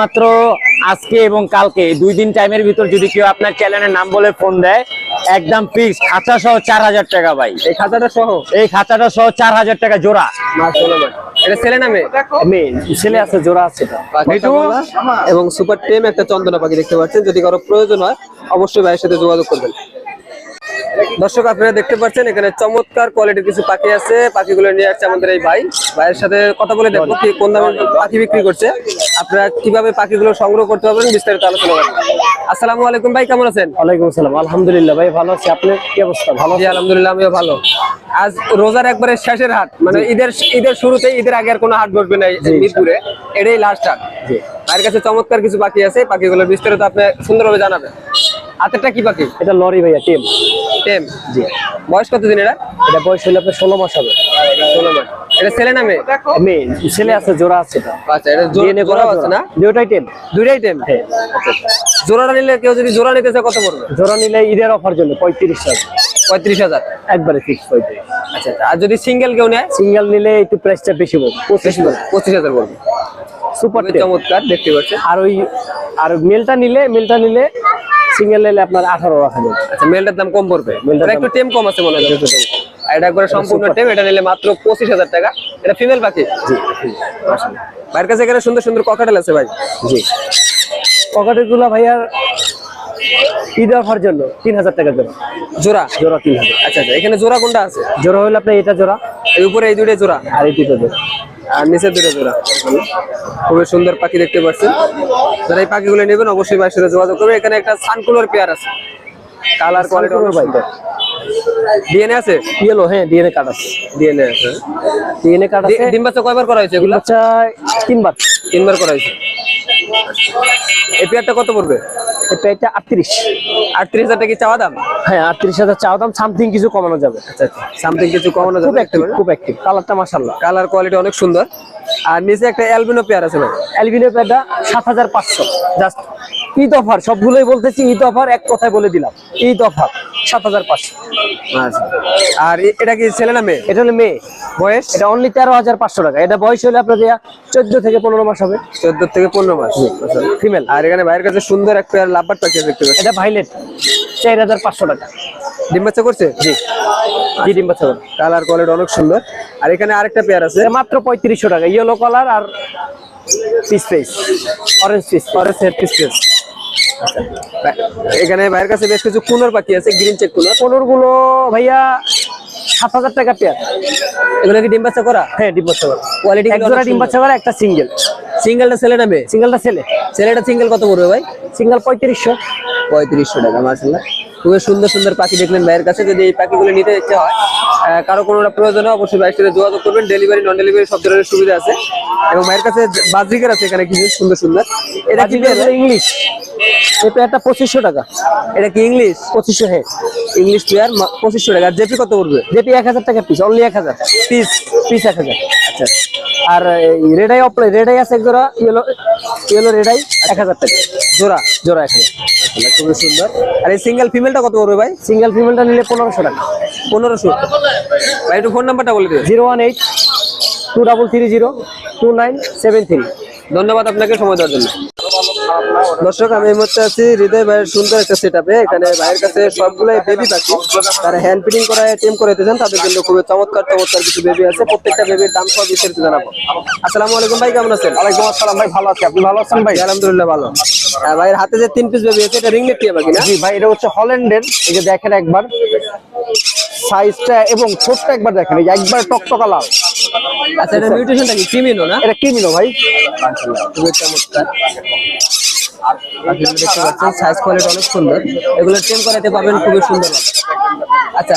মাত্র আজকে এবং কালকে দুই দিন টাইমের ভিতর যদি কেউ আপনার চ্যানেলের নাম বলে ফোন দেয় একদম ফিক্স খাঁচা সহ চার হাজার টাকা ভাই। এই খাতাটা সহ? এই খাঁচাটা সহ চার হাজার টাকা জোড়া। এটা ছেলে নামে ছেলে আছে জোড়া আছে এবং সুপার টেম একটা চন্দনা পাখি দেখতে পাচ্ছেন। যদি কারও প্রয়োজন হয় অবশ্যই ভাইয়ের সাথে যোগাযোগ করবেন। দর্শক আপনারা দেখতে পাচ্ছেন এখানে চমৎকার কোয়ালিটির কিছু পাখি আছে। পাখিগুলো নিয়ে আসছে আমাদের এই ভাই। ভাইয়ের সাথে কথা বলে দেখব কি কোন দামে পাখি বিক্রি করছে। আপনারা কীভাবে পাখিগুলো সংগ্রহ করতে পারবেন বিস্তারিত আলোচনা করবেন আসসালামু আলাইকুম ভাই কেমন আছেন? ওয়ালাইকুম আসসালাম। আলহামদুলিল্লাহ ভাই ভালো আছি। আপনার কি অবস্থা? ভালো জি আলহামদুলিল্লাহ আমিও ভালো। আজ রোজার একবারে শেষের হাট। মানে ঈদের ঈদের শুরুতে ঈদের আগে আর কোনো হাট বসবে না এই মিরপুরে। এটাই লাস্ট হাট। ভাইয়ের কাছে চমৎকার কিছু পাখি আছে পাখিগুলোর বিস্তারিত আপনি সুন্দরভাবে জানাবেন। হাতেরটা কি পাখি এটা লরি ভাইয়া টিম। টেম। জি। বয়স কত দিন এটা? এটা বয়স হলে আপনার ষোলো মাস হবে। ষোলো মাস। এটা ছেলে নামে মেয়ে? ছেলে আছে জোড়া আছে আচ্ছা এটা জো- ডিএনএ করা আছে না? দুটাই টেম। দুইটাই টেম? হ্যাঁ। জোড়াটা নিলে কেউ যদি জোড়া নিতে চায় কত পড়বে? জোড়া নিলে ঈদের অফার জন্য পঁয়ত্রিশ টাকা পঁয়ত্রিশ হাজার। একবারে ফিক্স পঁয়ত্রিশ। আচ্ছা আচ্ছা। আর যদি সিঙ্গেল কেউ নেয়? সিঙ্গেল নিলে একটু প্রাইসটা বেশি বলব। পঁচিশ পঁচিশ হাজার পড়বে সুপার চমৎকার দেখতে পাচ্ছেন। আর ওই আর মেলটা নিলে মেলটা নিলে সিঙ্গেল নিলে আপনার আঠারো রাখা যাবে। আচ্ছা মেলটার দাম কম পড়বে? মেলটা এটা একটু টেম কম আছে মনে হয়। এটা একবারে সম্পূর্ণ টেম এটা নিলে মাত্র পঁচিশ হাজার টাকা। এটা ফিমেল পাখি? জি। ভাইয়ের কাছে এখানে সুন্দর সুন্দর ককাটেল আছে ভাই। জি। ককাটেলগুলো গুলা ভাইয়ার ঈদ অফার জন্য তিন হাজার টাকা জোড়া। জোড়া? জোড়া তিন হাজার আচ্ছা আচ্ছা এখানে জোড়া কোনটা আছে? জোড়া হলে আপনার এটা জোড়া। এই উপরে এই দুটো জোড়া? আর এই দুটো জোড়া। আর নিচের দুটো জোড়া? খুবই সুন্দর পাখি দেখতে পাচ্ছেন। যারা এই পাখিগুলো নেবেন অবশ্যই ভাইয়ের সাথে যোগাযোগ করবে এখানে একটা সানকুলার পেয়ার আছে। কালার কোয়ালিটি অনেক ডিএনএ আছে? ইয়েলো হ্যাঁ ডিএনএ কার্ড আছে। ডিএনএ আছে ডিএনএ কার্ড আছে। ডি- ডিম বাচ্চা কয়বার করা হয়েছে এগুলো? বাচ্চা তিনবার। তিনবার করা হয়েছে। এই পেয়ারটা কত পড়বে? এটা আটত্রিশ। আটত্রিশ হাজার টাকা কি চাওয়া দাম? হ্যাঁ আটত্রিশ হাজার চাওয়া দাম সামথিং কিছু কমানো যাবে। আচ্ছা সামথিং কিছু কমানো খুব যাবে অ্যাক্টিভ খুব অ্যাক্টিভ কালারটা মাসাল্লাহ কালার কোয়ালিটি অনেক সুন্দর। আর নিচে একটা অ্যালবিনো পেয়ার আছে ভাই। অ্যালবিনো পেয়ারটা সাত হাজার পাঁচশো। জাস্ট ঈদ অফার সবগুলোই বলতেছি ঈদ অফার এক কথায় বলে দিলাম। ঈদ অফার সাত হাজার পাঁচশো। আচ্ছা। আর এটা কি ছেলে না মেয়ে? এটা হলো মেয়ে। বয়স? এটা অনলি তেরো হাজার পাঁচশো টাকা। এটা বয়স হলে আপনার চোদ্দ থেকে পনেরো মাস হবে। চোদ্দ থেকে পনেরো মাস। ফিমেল আর এখানে ভাইয়ের কাছে সুন্দর একটা লাভবার পাখি দেখতে এটা ভাইলেট চার হাজার পাঁচশো টাকা। ডিম বাচ্চা করছে? জি। জি ডিম বাচ্চা করে। কালার কোয়ালিটি অনেক সুন্দর। আর এখানে আরেকটা পেয়ার আছে। মাত্র পঁয়ত্রিশশো টাকা। ইয়েলো কালার আর peach face orange peach forest head pieces এখানে ভাইয়ের কাছে বেশ কিছু কুনোর পাখি আছে গ্রিন চেক কুনোর পনেরো গুলো ভাইয়া সাত হাজার টাকা পেয়ার এগুলো কি ডিম বাচ্চা করা? হ্যাঁ ডিম বাচ্চা করে। কোয়ালিটি এক ডিম বাচ্চা করে একটা সিঙ্গেল সিঙ্গেলটা ছেলে না মেয়ে? সিঙ্গেলটা ছেলে। ছেলেটা সিঙ্গেল কত পড়বে ভাই? সিঙ্গেল পঁয়ত্রিশশো। পঁয়ত্রিশশো টাকা মার্শাল্লাহ খুবই সুন্দর সুন্দর পাখি দেখলেন ভাইয়ের কাছে যদি এই পাখিগুলো নিতে ইচ্ছে হয়। কারও কোনো প্রয়োজন হয় অবশ্যই ভাইয়ের সাথে যোগাযোগ করবেন। ডেলিভারি নন ডেলিভারি সব ধরনের সুবিধা আছে। এবং ভাইয়ের কাছে বাজরিকের আছে এখানে কিছু সুন্দর সুন্দর। এটা কি পেয়ার? ইংলিশ এই পেয়ারটা পঁচিশশো টাকা। এটা কি ইংলিশ পঁচিশশো হ্যাঁ। ইংলিশ পেয়ার পঁচিশশো টাকা। আর জেপি কত পড়বে? জেপি এক হাজার টাকা পিস অনলি এক হাজার। পিস পিস এক হাজার। আচ্ছা। আর রেডাই অপলে রেডাই আছে এক জোড়া ইয়েলো ইয়েলো রেডাই এক হাজার টাকা। জোড়া জোড়া এক হাজার। খুবই সুন্দর। আর এই সিঙ্গেল ফিমেলটা কত পড়বে ভাই? সিঙ্গেল ফিমেলটা নিলে পনেরোশো টাকা। পনেরোশো। ভাই একটু ফোন নাম্বারটা বলে দিন। Zero one eight two double three zero two nine seven three. ধন্যবাদ আপনাকে সময় দেওয়ার জন্য। দর্শক আমি এই মুহূর্তে আছি হৃদয় ভাইয়ের সুন্দর একটা সেট এখানে ভাইয়ের কাছে সবগুলাই বেবি পাখি। তারা হ্যান্ড ফিটিং করা টেম করে দিতেছেন তাদের জন্য খুবই চমৎকার চমৎকার কিছু বেবি আছে। প্রত্যেকটা বেবির দাম সব বিস্তারিত জানাব। আসসালামু আলাইকুম ভাই কেমন আছেন? ওয়ালাইকুম আসসালাম ভাই ভালো আছি। আপনি ভালো আছেন ভাই? আলহামদুলিল্লাহ ভালো। ভাইয়ের হাতে যে তিন পিস বেবি আছে এটা রিংনেট টিয়া পাখি না? জি ভাই এটা হচ্ছে হল্যান্ডের এই যে দেখেন একবার। সাইজটা এবং ঠোঁটটা একবার দেখেন। এই একবার টকটকা লাল। আচ্ছা এটা মিউটেশনটা কি? ক্রিমিনো না? এটা কি মিলো ভাই খুবই চমৎকার। পাখিগুলো দেখতে পাচ্ছেন সাইজ কোয়ালিটি অনেক সুন্দর এগুলো টেম করাতে পাবেন খুবই সুন্দর। আচ্ছা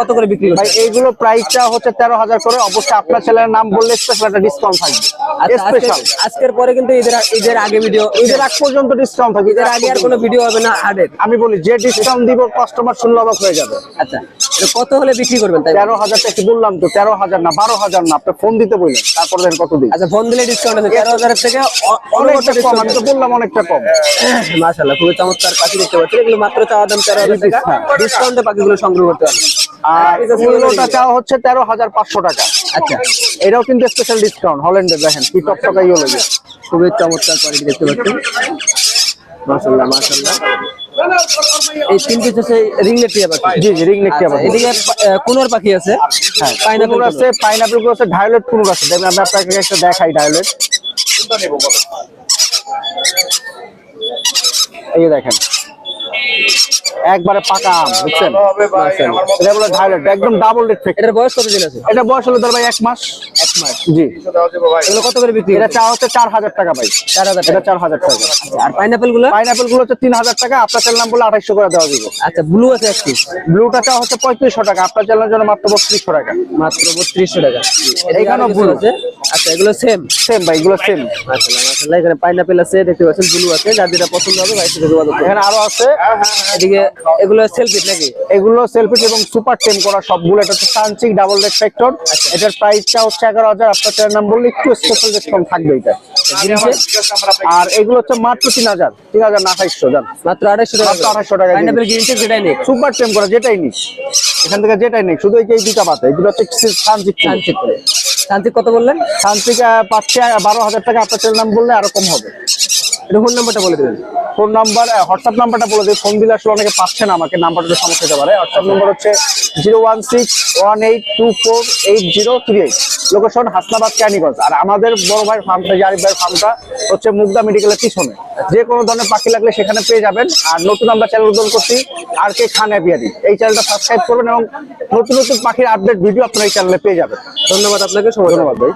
কত করে বিক্রি ভাই এইগুলো প্রাইসটা হচ্ছে তেরো হাজার করে। অবশ্যই আপনার ছেলের নাম বললে স্পেশাল একটা ডিসকাউন্ট থাকবে। আচ্ছা, স্পেশাল আজকের- পরে কিন্তু ঈদের ঈদের আগে ভিডিও ঈদের আগ পর্যন্ত ডিসকাউন্ট থাকবে। ঈদের আগে আর কোনো ভিডিও হবে না হাটের আমি বলি যে ডিসকাউন্ট দিব কাস্টমার শুনলে অবাক হয়ে যাবে। আচ্ছা কত হলে বিক্রি করবেন তাই তেরো হাজার টাকা বললাম তো তেরো হাজার না বারো হাজার না আপনি ফোন দিতে বললেন তারপর কত দিন আচ্ছা ফোন দিলে ডিসকাউন্ট আছে। তেরো হাজারের থেকে অনেকটা কম আমি তো বললাম অনেকটা কম। মাশাআল্লাহ খুবই চমৎকার পাখি দেখতে পাচ্ছেন। এগুলো মাত্র চাওয়া দাম তেরো হাজার টাকা। ডিসকাউন্টে পাখিগুলো সংগ্রহ সংগ্রহ করতে পারবেন আর এটা ছিল ইউরোটা নাকি? চাওয়া হচ্ছে তেরো হাজার পাঁচশো টাকা। আচ্ছা। এটাও কিন্তু স্পেশাল ডিসকাউন্ট হল্যান্ডের দেখেন কি টকটকা লাগে খুবই চমৎকার কোয়ালিটি দেখতে পাচ্ছেন। মাশাআল্লাহ মাশাআল্লাহ। এই তিন পিস হচ্ছে রিংলেট টিয়া পাখি। জি এদিকে পাখি আছে। হ্যাঁ পাইনাপল আছে পাইনাপল আছে ডায়োলেট কুনুর আছে। দেখবেন আমি আপনাকে একটা দেখাই ডায়োলেট এই দেখেন একবারে পাকা আম বুঝছেন? এটা বলে ডায়োলেট একদম ডাবল রেট থেকে এটার বয়স কতদিন আছে? এটা বয়স হলো ধর ভাই এক মাস। এক মাস। জি। এগুলো কত করে বিক্রি এটা চা হচ্ছে চার হাজার টাকা ভাই। চার হাজার এটা চার হাজার টাকা। আর পাইনাপলগুলো পাইনাপলগুলো হচ্ছে তিন হাজার টাকা আপনার চ্যানেল নাম বলে আঠাইশো করে দেওয়া যাবে। আচ্ছা ব্লু আছে এক পিস ব্লুটা চা হচ্ছে পঁয়ত্রিশশো টাকা আপনার চ্যানেলের জন্য মাত্র বত্রিশশো টাকা। মাত্র বত্রিশশো টাকা। এখানে এখানেও ব্লু আছে। আচ্ছা এগুলো সেম সেম ভাই এগুলো সেম মাশাআল্লাহ এখানে পাইনাপল আছে দেখতে পাচ্ছেন ব্লু আছে। যার যেটা পছন্দ হবে ভাই সাথে যোগাযোগ এখানে আরও আছে। এদিকে এগুলো সেলফি নাকি? এগুলো এবং সুপার টেম করা সবগুলো এটা হচ্ছে সানচিক ডাবল রেড ফ্যাক্টর এটার প্রাইসটা হচ্ছে এগারো হাজার আপনার নাম বললে একটু স্পেশাল ডিসকাউন্ট থাকবে এটা। আর এগুলো হচ্ছে মাত্র তিন হাজার তিন হাজার না আঠাইশশো জান। মাত্র টাকা মাত্র 2800 টাকা যেটাই নেই সুপার টেম করা যেটাই এখান থেকে যেটাই নিস শুধু এই দুটা পাতা এগুলো হচ্ছে সানচিক শান্তিক করে শান্তিক কত বললেন? পাচ্ছে বারো হাজার টাকা আপনার নাম বললে আরও কম হবে। এটা ফোন নাম্বারটা বলে দেবেন। ফোন নাম্বার হোয়াটসঅ্যাপ নাম্বারটা বলে দিই ফোন দিলে আসলে অনেকে পাচ্ছে না আমাকে নাম্বারটা সমস্যা হতে পারে। হোয়াটসঅ্যাপ নাম্বার হচ্ছে zero one six one eight two four eight zero three eight location Hasnabad Kaniganj. আর আমাদের বড় ভাই ফার্মটা জারিফ ভাইয়ের ফার্মটা হচ্ছে মুগদা মেডিকেলের পিছনে। যে কোনো ধরনের পাখি লাগলে সেখানে পেয়ে যাবেন। আর নতুন আমরা চ্যানেল উদ্বোধন করছি আর কে খান অ্যাপিয়ারি এই চ্যানেলটা সাবস্ক্রাইব করবেন এবং নতুন নতুন পাখির আপডেট ভিডিও আপনারা এই চ্যানেলে পেয়ে যাবেন। ধন্যবাদ আপনাকে সময় ধন্যবাদ ভাই।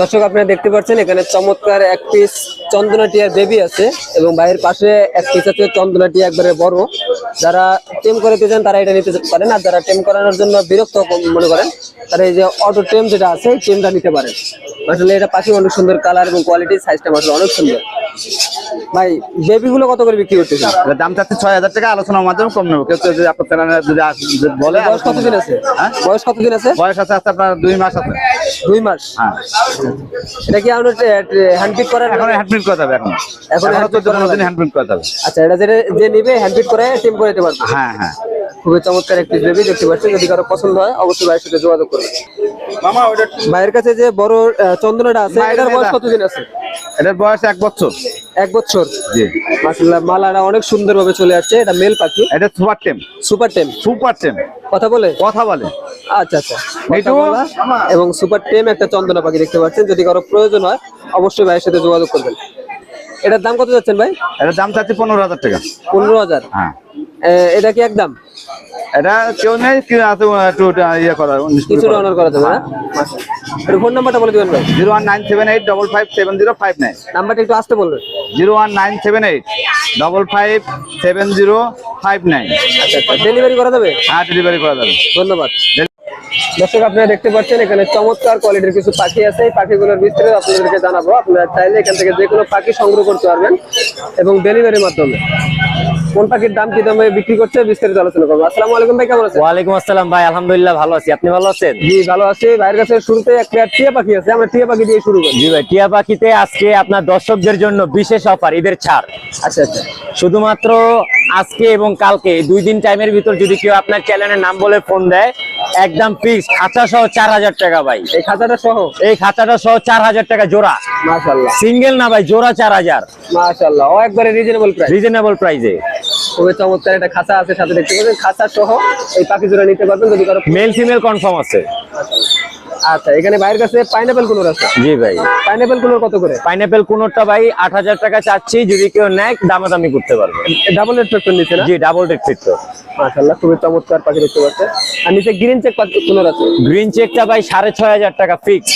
দর্শক আপনারা দেখতে পাচ্ছেন এখানে চমৎকার এক পিস চন্দনা টিয়ার বেবি আছে এবং বাইরের পাশে এক পিস আছে চন্দনা একবারে বড়। যারা টেম করে পেয়েছেন তারা এটা নিতে পারেন। আর যারা টেম করানোর জন্য বিরক্ত মনে করেন, তারা এই যে অটো টেম যেটা আছে, এই টেমটা নিতে পারেন। আসলে এটা পাখি অনেক সুন্দর কালার এবং কোয়ালিটি সাইজটা আসলে অনেক সুন্দর। ভাই বেবি গুলো কত করে বিক্রি করতেছেন? দাম চাচ্ছি ছয় হাজার টাকা আলোচনার মাধ্যমে কম নেব। কেউ যদি আপনার চ্যানেলে যদি বলে বয়স কতদিন আছে? হ্যাঁ? বয়স কতদিন আছে? বয়স আছে আছে আপনার দুই মাস আছে। দুই মাস। হ্যাঁ। এটা কি আপনার হ্যান্ড পিক করার এখন হ্যান্ড প্রিন্ট করতে হবে এখন এখন চোদ্দ করা দিন হ্যান্ড প্রিন্ট করতে আচ্ছা এটা যেটা যে নিবে হ্যান্ড পিক করে টিম করে দিতে পারবে। হ্যাঁ হ্যাঁ। খুবই চমৎকার একটি বেবি দেখতে পাচ্ছেন। যদি কারও পছন্দ হয় অবশ্যই ভাইয়ের সাথে যোগাযোগ করবেন ভাইয়ের কাছে যে বড় আহ, চন্দনাটা আছে এটার বয়স কতদিন আছে? এটার বয়স এক বছর। এক বছর। জি। মাসাল্লাহ মালাটা অনেক সুন্দর ভাবে চলে আসছে। এটা মেল পাখি। এটা super tame super tame super টেম কথা বলে? কথা বলে। আচ্ছা আচ্ছা। এবং সুপার টেম একটা চন্দনা পাখি দেখতে পাচ্ছেন। যদি কারও প্রয়োজন হয় অবশ্যই ভাইয়ের সাথে যোগাযোগ করবেন। এটার দাম কত যাচ্ছেন ভাই? এটার দাম চাচ্ছি পনেরো হাজার টাকা। পনেরো হাজার। হ্যাঁ। এটা কি একদম? এটা কেউ নেই কেউ আছে একটু ইয়ে করা কিছু অনার করা যাবে না এটা ফোন নাম্বারটা বলে দিবেন ভাই। Zero one nine seven eight double five seven zero five nine. নাম্বারটা একটু আসতে বলবেন। Zero one nine seven eight double five seven zero five nine. আচ্ছা আচ্ছা। ডেলিভারি করা যাবে? হ্যাঁ ডেলিভারি করা যাবে। ধন্যবাদ। দর্শক আপনারা দেখতে পাচ্ছেন এখানে চমৎকার কোয়ালিটির কিছু পাখি আছে। এই পাখিগুলোর বিস্তারিত আপনাদেরকে জানাব। আপনারা চাইলে এখান থেকে যে কোনো পাখি সংগ্রহ করতে পারবেন এবং ডেলিভারির মাধ্যমে। কোন পাখির দাম কি দামে বিক্রি করছে বিস্তারিত আলোচনা করব। আসসালামু আলাইকুম ভাই কেমন আছেন? ওয়ালাইকুম আসসালাম ভাই আলহামদুলিল্লাহ ভালো আছি। আপনি ভালো আছেন? জি ভালো আছি। ভাইয়ের কাছে শুরুতে এক পেয়ার টিয়া পাখি আছে। আমরা টিয়া পাখি দিয়ে শুরু করি। জি ভাই টিয়া পাখিতে আজকে আপনার দর্শকদের জন্য বিশেষ অফার ঈদের ছাড়। আচ্ছা আচ্ছা। শুধুমাত্র আজকে এবং কালকে দুই দিন টাইমের ভিতর যদি কেউ আপনার চ্যানেলের নাম বলে ফোন দেয় একদম ফিক্স খাঁচা সহ চার হাজার টাকা ভাই। এই খাতাটা সহ? এই খাঁচাটা সহ চার হাজার টাকা জোড়া। মাশাল্লাহ সিঙ্গেল না ভাই জোড়া চার হাজার। মাশাল্লাহ একবারে রিজনেবল প্রাইস রিজনেবল প্রাইসে খুবই চমৎকার একটা খাঁচা আছে সাথে দেখতে পাচ্ছেন। খাঁচা সহ এই পাখি জোড়া নিতে পারবেন যদি কারও মেল ফিমেল কনফার্ম আছে। আচ্ছা এখানে ভাইয়ের কাছে পাইনাপেল কুলোর আছে? জি ভাই। পাইনাপেল কুনোর কত করে? পাইনাপেল কুলোরটা ভাই আট হাজার টাকা চাচ্ছি যদি কেউ নেয় দামাদামি করতে পারবে। ডাবল রেড ফিট নিচে না? জি ডাবল রেট ফিট মাশাআল্লাহ খুবই চমৎকার পাখি দেখতে পাচ্ছেন। আর নিচে গ্রিন চেক কুনোর আছে? গ্রিন চেকটা ভাই সাড়ে ছয় হাজার টাকা ফিক্স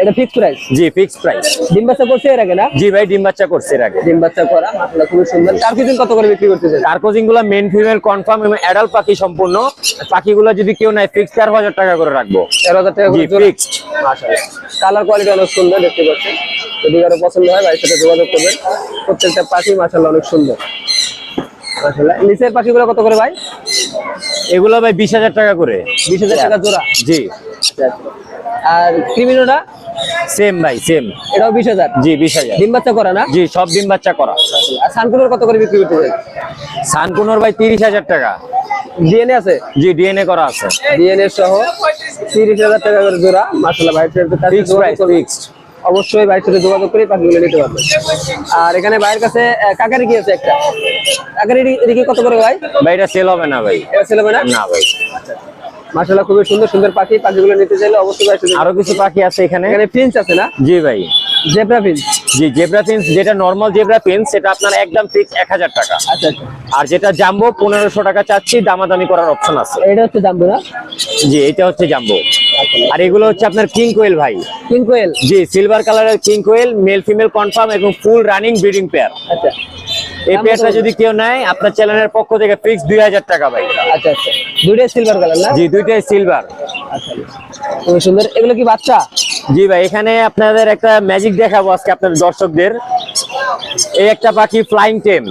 এটা ফিক্স প্রাইস জি ফিক্স প্রাইস ডিম বাচ্চা করছে এর আগে না? জি ভাই ডিম বাচ্চা করছে এর আগে। ডিম বাচ্চা করা মাশাআল্লাহ খুবই সুন্দর। চার কেজি কত করে বিক্রি করতেছেন? কার্কোজিংগুলা মেন ফিমেল কনফার্ম এবং অ্যাডাল্ট পাখি সম্পূর্ণ। পাখিগুলো যদি কেউ নেয় ফিক্স তেরো হাজার টাকা করে রাখব। তেরো হাজার টাকা জি করে ফিক্সড মাশাআল্লাহ। কালার কোয়ালিটি অনেক সুন্দর দেখতে পাচ্ছেন। যদি কারও পছন্দ হয় ভাইয়ের সাথে যোগাযোগ করবেন। প্রত্যেকটা পাখি মাশাআল্লাহ অনেক সুন্দর। মাশাআল্লাহ। নিচের পাখিগুলো কত করে ভাই? এগুলো ভাই বিশ হাজার টাকা করে। বিশ হাজার টাকা জোড়া? জি। আচ্ছা, আচ্ছা। আর ক্রিমিনোটা? সেম ভাই সেম এটাও বিশ হাজার। জি বিশ হাজার। ডিম বাচ্চা করা না? জি সব ডিম বাচ্চা করা। আর সানকুলোর কত করে বিক্রি করতে চাই? সানকুনোর ভাই তিরিশ হাজার টাকা। ডিএনএ আছে? জি ডিএনএ করা আছে। ডিএনএ সহ তিরিশ হাজার টাকা করে জোড়া। মাসাল্লাহ তার সাথে প্রাইস ফিক্সড অবশ্যই ভাইয়ের সাথে যোগাযোগ করে পাখিগুলো নিতে পারবেন। আর এখানে ভাইয়ের কাছে কাকারি কি আছে একটা? কাকারি রিকি কত করে ভাই? ভাই এটা সেল হবে না ভাই। এটা হবে না? না ভাই। মাসাল্লাহ খুবই সুন্দর সুন্দর পাখি। পাখিগুলো নিতে চাইলে অবশ্যই আরও কিছু পাখি আছে এখানে? এখানে ফিঞ্চ আছে না? জি ভাই। জেব্রা প্রিন্স জি জেব্রা পিন্স যেটা নর্মাল জেব্রা পিন্স সেটা আপনার একদম ফিক্স এক হাজার টাকা। আচ্ছা আচ্ছা। আর যেটা জাম্বো পনেরোশো টাকা চাচ্ছি দামাদামি করার অপশন আছে। এটা হচ্ছে জাম্বু না? জি এটা হচ্ছে জাম্বো আর এগুলো হচ্ছে আপনার কিং কোয়েল ভাই। কিং কোয়েল জি সিলভার কালারের কিং কোয়েল মেল ফিমেল কনফার্ম এবং ফুল রানিং ব্রিডিং পেয়ার আচ্ছা। এই পেয়ারটা যদি কেউ নেয় আপনার চ্যানেলের পক্ষ থেকে ফিক্স দুই হাজার টাকা ভাই। আচ্ছা আচ্ছা। দুইটাই সিলভার কালার না? জি দুইটাই সিলভার আচ্ছা। খুবই সুন্দর। এগুলো কি বাচ্চা? জি ভাই এখানে আপনাদের একটা ম্যাজিক দেখাবো আজকে আপনাদের দর্শকদের। এই একটা পাখি ফ্লাইং টেম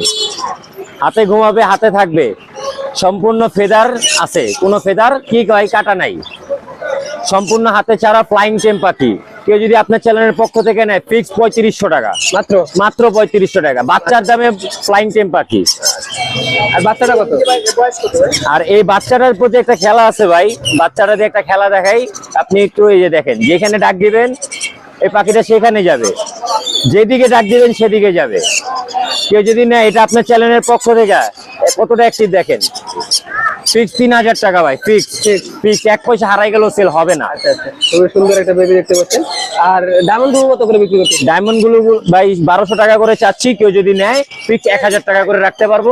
হাতে ঘুমাবে হাতে থাকবে। সম্পূর্ণ ফেদার আছে। কোনো ফেদার কি কয় কাটা নাই। সম্পূর্ণ হাতে ছাড়া ফ্লাইং টেম পাখি। কেউ যদি আপনার চ্যানেলের পক্ষ থেকে নেয় ফিক্স পঁয়ত্রিশশো টাকা। মাত্র? মাত্র পঁয়ত্রিশশো টাকা। বাচ্চার দামে ফ্লাইং টেম পাখি। আর বাচ্চাটা কত? আর এই বাচ্চাটার প্রতি একটা খেলা আছে ভাই। বাচ্চাটা দিয়ে একটা খেলা দেখাই। আপনি একটু এই যে দেখেন, যেখানে ডাক দিবেন এই পাখিটা সেখানে যাবে। যেদিকে ডাক দিবেন সেদিকে যাবে। কেউ যদি না এটা আপনার চ্যানেলের পক্ষ থেকে কতটা অ্যাক্টিভ দেখেন। ফিক্স তিন হাজার টাকা ভাই ফিক্স ফিক্স এক পয়সা হারাই গেলেও সেল হবে না। আচ্ছা আচ্ছা। খুবই সুন্দর একটা বেবি দেখতে পাচ্ছেন। আর ডায়মন্ডগুলো কত করে বিক্রি করতে ডায়মন্ডগুলো ভাই বারোশো টাকা করে চাচ্ছি। কেউ যদি নেয় ফিক্স এক হাজার টাকা করে রাখতে পারব।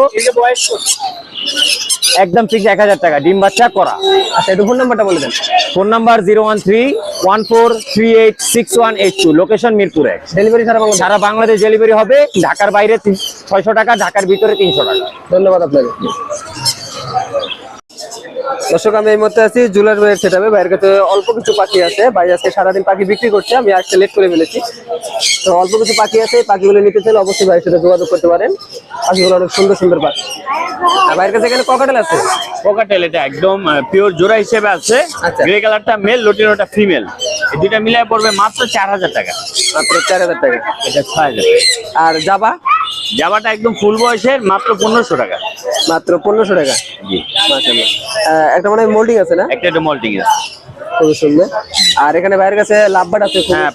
একদম ঠিক এক হাজার টাকা। ডিম বাচ্চা করা। আচ্ছা একটু ফোন নাম্বারটা বলে দেন। Phone number zero one three one four three eight six one eight two. Location মিরপুরে। ডেলিভারি সারা বাংলা সারা বাংলাদেশ ডেলিভারি হবে। ঢাকার বাইরে ছয়শো টাকা ঢাকার ভিতরে তিনশো টাকা। ধন্যবাদ আপনাকে। দর্শক আমি এই মুহূর্তে আছি জুলার ভাইয়ের সেটাবে ভাইয়ের কাছে অল্প কিছু পাখি আছে। ভাই আজকে সারাদিন পাখি বিক্রি করছে আমি আজকে লেট করে ফেলেছি। তো অল্প কিছু পাখি আছে পাখিগুলো নিতে চাইলে অবশ্যই ভাইয়ের সাথে যোগাযোগ করতে পারেন। পাখিগুলো অনেক সুন্দর সুন্দর পাখি। ভাইয়ের কাছে এখানে ককাটেল আছে? কোকাটেল এটা একদম পিওর জোড়া হিসেবে আছে। গ্রে কালারটা মেল লোটিনোটা ফিমেল এই দুইটা মিলাই পড়বে মাত্র চার হাজার টাকা। মাত্র চার হাজার টাকা। এটা ছয় হাজার। আর জাবা? জামাটা একদম ফুল বয়সের মাত্র পনেরোশো টাকা। মাত্র পনেরোশো টাকা? জি। একটা মানে মোল্ডিং আছে না? একটা এটা মল্টিং আছে। খুবই সুন্দর। আর এখানে ভাইয়ের কাছে লাভবাট আছে হ্যাঁ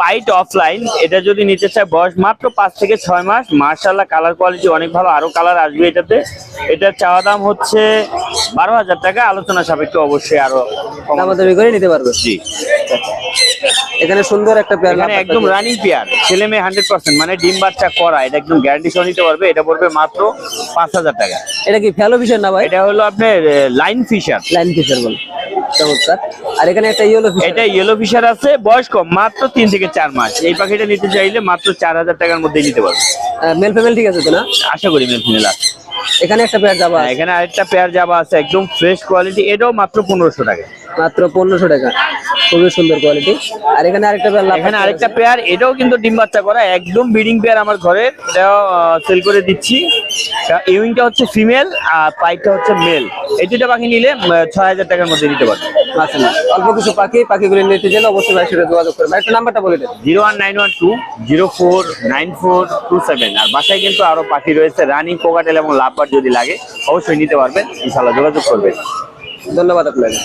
পাইট অফলাইন এটা যদি নিতে চায় বয়স মাত্র পাঁচ থেকে ছয় মাস মার্শাল্লাহ কালার কোয়ালিটি অনেক ভালো আরও কালার আসবে এটাতে। এটার চাওয়া দাম হচ্ছে বারো হাজার টাকা আলোচনা সাপেক্ষে অবশ্যই আরও দামাদামি করে নিতে পারবে। জি। এখানে সুন্দর একটা পেয়ার এখানে একদম রানিং পেয়ার ছেলে মেয়ে হান্ড্রেড পার্সেন্ট মানে ডিম বাচ্চা করা এটা একদম গ্যারান্টি সহ নিতে পারবে এটা পড়বে মাত্র পাঁচ হাজার টাকা। এটা কি ফ্যালো ফিশার না ভাই? এটা হলো আপনার লাইন ফিশার লাইন ফিশার বল। চমৎকার আর এখানে একটা ইয়েলো ফিশার এটা ইয়েলো ফিশার আছে বয়স কম মাত্র তিন থেকে চার মাস। এই পাখিটা নিতে চাইলে মাত্র চার হাজার টাকার মধ্যে নিতে পারবে। মেল ফিমেল ঠিক আছে তো না? আশা করি মেল ফিমেল আছে। এখানে একটা পেয়ার জাবা আছে এখানে আরেকটা পেয়ার যাবা আছে একদম ফ্রেশ কোয়ালিটি এটাও মাত্র পনেরোশো টাকা। মাত্র পনেরোশো টাকা। খুবই সুন্দর কোয়ালিটি আর এখানে আরেকটা পেয়ার এখানে আরেকটা পেয়ার এটাও কিন্তু ডিম বাচ্চা করা একদম ব্রিডিং পেয়ার আমার ঘরের এটাও সেল করে দিচ্ছি। ইউইংটা হচ্ছে ফিমেল আর পাইটা হচ্ছে মেল এই দুটো পাখি নিলে ছয় হাজার টাকার মধ্যে নিতে পারবে। মাশাআল্লাহ অল্প কিছু পাখি পাখিগুলো নিতে চাইলে অবশ্যই ভাই সাথে যোগাযোগ করবে একটা নাম্বারটা বলে দেন। Zero one nine one two zero four nine four two seven আর বাসায় কিন্তু আরও পাখি রয়েছে রানিং কোকাটেল এবং লাভবার যদি লাগে অবশ্যই নিতে পারবেন। ইনশাল্লাহ যোগাযোগ করবেন। ধন্যবাদ আপনাকে।